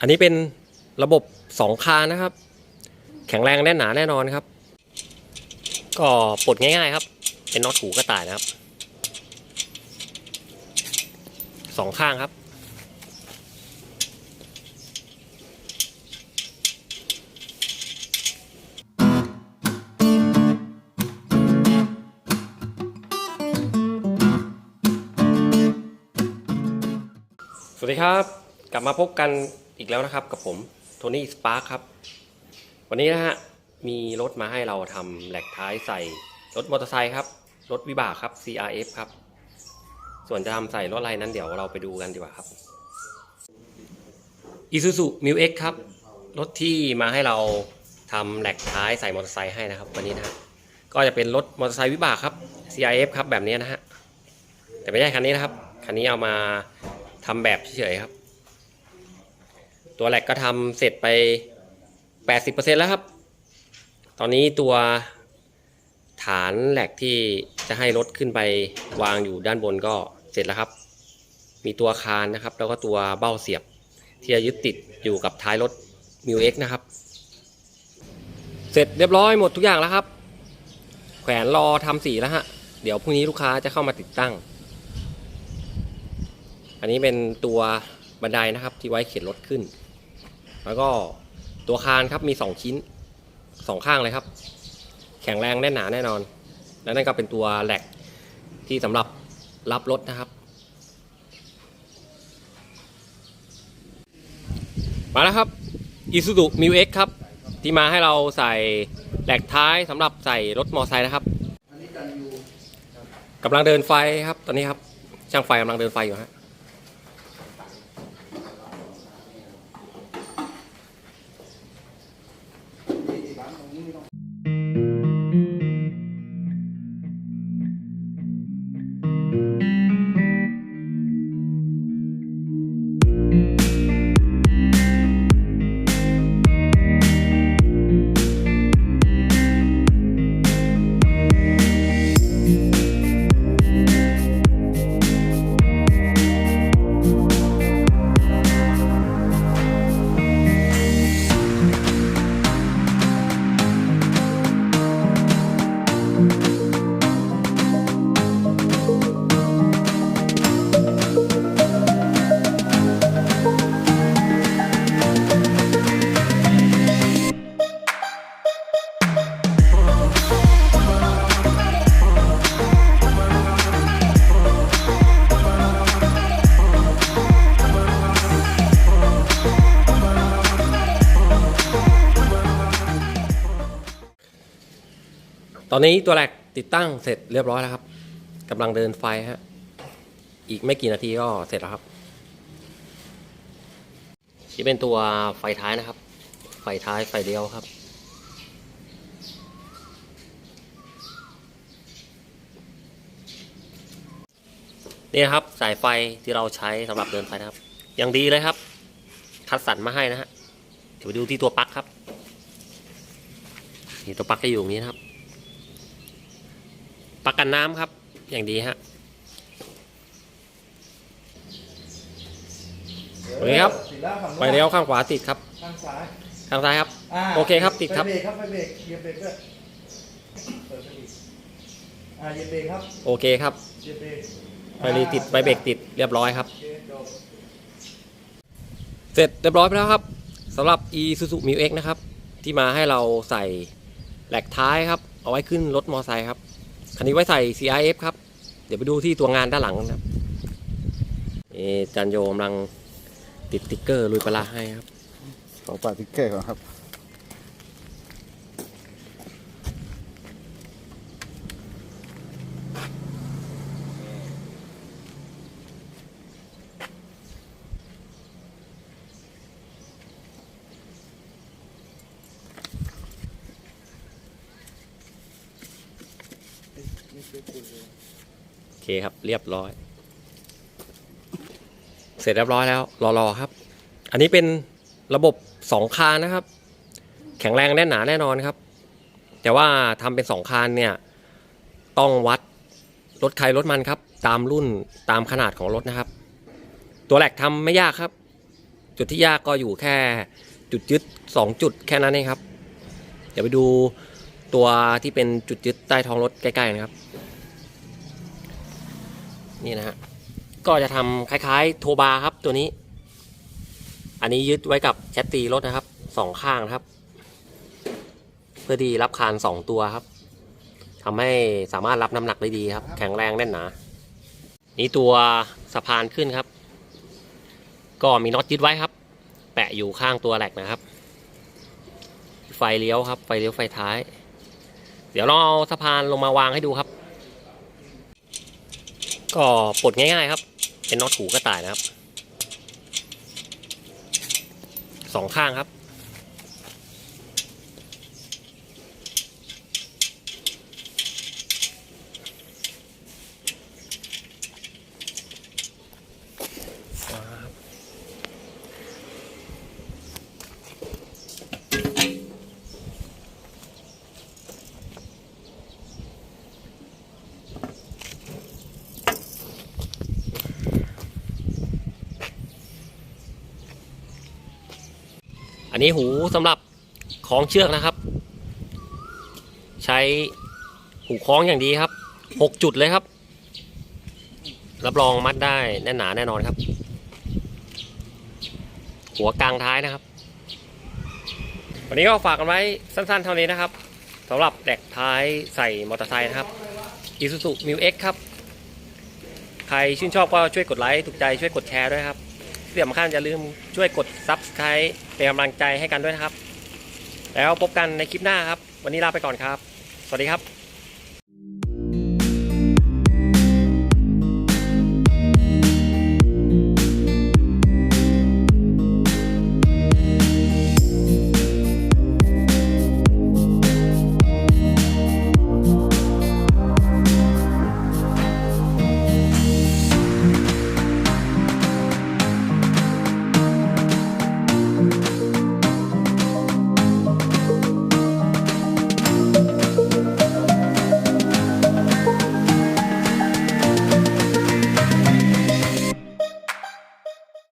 อันนี้เป็นระบบสองคานนะครับ แข็งแรงแน่นหนาแน่นอนครับ ก็ปลดง่าย ๆ ครับ เป็นน็อตหูกระต่ายนะครับสองข้างครับ สวัสดีครับ กลับมาพบกัน อีกแล้วนะครับกับผมโทนี่สปาร์คครับ วันนี้นะฮะ มีรถมาให้เราทำแหลกท้ายใส่ รถมอเตอร์ไซค์ครับ รถวิบากครับ CRF ครับ ส่วนจะทำใส่รถอะไรนั้นเดี๋ยวเราไปดูกันดีกว่าครับ Isuzu m u X ครับ รถที่มาให้เราทำแหลกท้ายใส่มอเตอร์ไซค์ให้นะครับ วันนี้นะฮะก็จะเป็นรถมอเตอร์ไซค์วิบากครับ CRF ครับแบบนี้นะฮะแต่ไม่ใช่คันนี้นะครับคันนี้เอามาทำแบบเฉยๆครับ ตัวแหลกก็ทำเสร็จไป 80%แล้วครับ ตอนนี้ตัวฐานแหลกที่จะให้รถขึ้นไปวางอยู่ด้านบนก็เสร็จแล้วครับ มีตัวคานนะครับ แล้วก็ตัวเบ้าเสียบที่จะยึดติดอยู่กับท้ายรถ m ิว X นะครับ เสร็จเรียบร้อยหมดทุกอย่างแล้วครับ แขวนรอทำสีแล้วฮะ เดี๋ยวพรุ่งนี้ลูกค้าจะเข้ามาติดตั้ง อันนี้เป็นตัวบันไดนะครับที่ไว้เข็นรถขึ้น แล้วก็ตัวคานครับมี 2 ชิ้น 2 ข้างเลยครับ แข็งแรงแน่นหนาแน่นอน และนั่นก็เป็นตัวแหลกที่สำหรับรับรถนะครับ มาแล้วครับ Isuzu m u X ครับ ที่มาให้เราใส่แหลกท้ายสำหรับใส่รถมอเตอร์ไซค์นะครับกำลังเดินไฟครับตอนนี้ครับ ช่างไฟกำลังเดินไฟอยู่ฮะ อนนี้ตัวแรกติดตั้งเสร็จเรียบร้อยแล้วครับกำลังเดินไฟฮะอีกไม่กี่นาทีก็เสร็จแล้วครับนี่เป็นตัวไฟท้ายนะครับ ไฟท้ายไฟเดียวครับ นี่นะครับสายไฟที่เราใช้สำหรับเดินไฟนะครับยังดีเลยครับคัดสรรมาให้นะฮะเดี๋ยวไปดูที่ตัวปลั๊กครับนี่ตัวปลั๊กจะอยู่ตรงนี้นะครับ ปลักกันน้ำครับ อย่างดีฮะโอเคครับติดแล้วฝั่งไปเลี้ยวข้างขวาติดครับ ข้างซ้าย ข้างซ้ายครับาโอเคครับติดครับไฟเบรกครับไฟเบรกเหยียบเบรกด้วยเปิดไปอีกอ่าเหยียบเบรกครับ โอเคครับเหยียบเบรกไฟรีติดไฟเบรกติดเรียบร้อยครับโอเคจบเสร็จเรียบร้อยไปแล้วครับสำหรับ e s u z u m i x นะครับ ที่มาให้เราใส่แหลกท้ายครับ เอาไว้ขึ้นรถมอไซค์ครับ คันนี้ไว้ใส่ CRF ครับ เดี๋ยวไปดูที่ตัวงานด้านหลังนะครับนี่จันโยกำลังติดติ๊กเกอร์ลุยปลาร้าให้ครับขอปาติ๊กเกอร์ก่อนครับ โอเคครับเรียบร้อย เสร็จเรียบร้อยแล้วรอๆครับ อันนี้เป็นระบบสองคานนะครับ แข็งแรงแน่นหนาแน่นอนครับ แต่ว่าทำเป็นสองคานเนี่ย ต้องวัดรถใครรถมันครับ ตามรุ่นตามขนาดของรถนะครับ ตัวแหลกทำไม่ยากครับ จุดที่ยากก็อยู่แค่จุดยึดสองจุดแค่นั้นเองครับ เดี๋ยวไปดูตัวที่เป็นจุดยึดใต้ท้องรถใกล้ๆนะครับ นี่นะฮะก็จะทำคล้ายๆ โทบาร์ครับตัวนี้ อันนี้ยึดไว้กับแชตตีรถนะครับสองข้างครับ เพื่อที่รับคานสองตัวครับทำให้สามารถรับน้ำหนักได้ดีครับ แข็งแรงแน่นหนา นี่ตัวสะพานขึ้นครับ ก็มีน็อตยึดไว้ครับ แปะอยู่ข้างตัวแหลกนะครับ ไฟเลี้ยวครับ ไฟเลี้ยวไฟท้าย เดี๋ยวเราเอาสะพานลงมาวางให้ดูครับ ก็ปลดง่ายๆครับ เป็นน็อตหูกระต่ายนะครับสองข้างครับ อันนี้หูสำหรับคล้องเชือกนะครับ ใช้หูคล้องอย่างดีครับหกจุดเลยครับ รับรองมัดได้แน่นหนาแน่นอนครับ หัวกลางท้ายนะครับ วันนี้ก็ฝากกันไว้สั้น ๆ เท่านี้นะครับสำหรับแดกท้ายใส่มอเตอร์ไซค์นะครับ Isuzu m u X ครับ ใครชื่นชอบก็ช่วยกดไลค์ ถูกใจช่วยกดแชร์ด้วยครับ ที่สำคัญอย่าลืมช่วยกด Subscribe เป็นกำลังใจให้กันด้วยนะครับ แล้วพบกันในคลิปหน้าครับ วันนี้ลาไปก่อนครับ สวัสดีครับ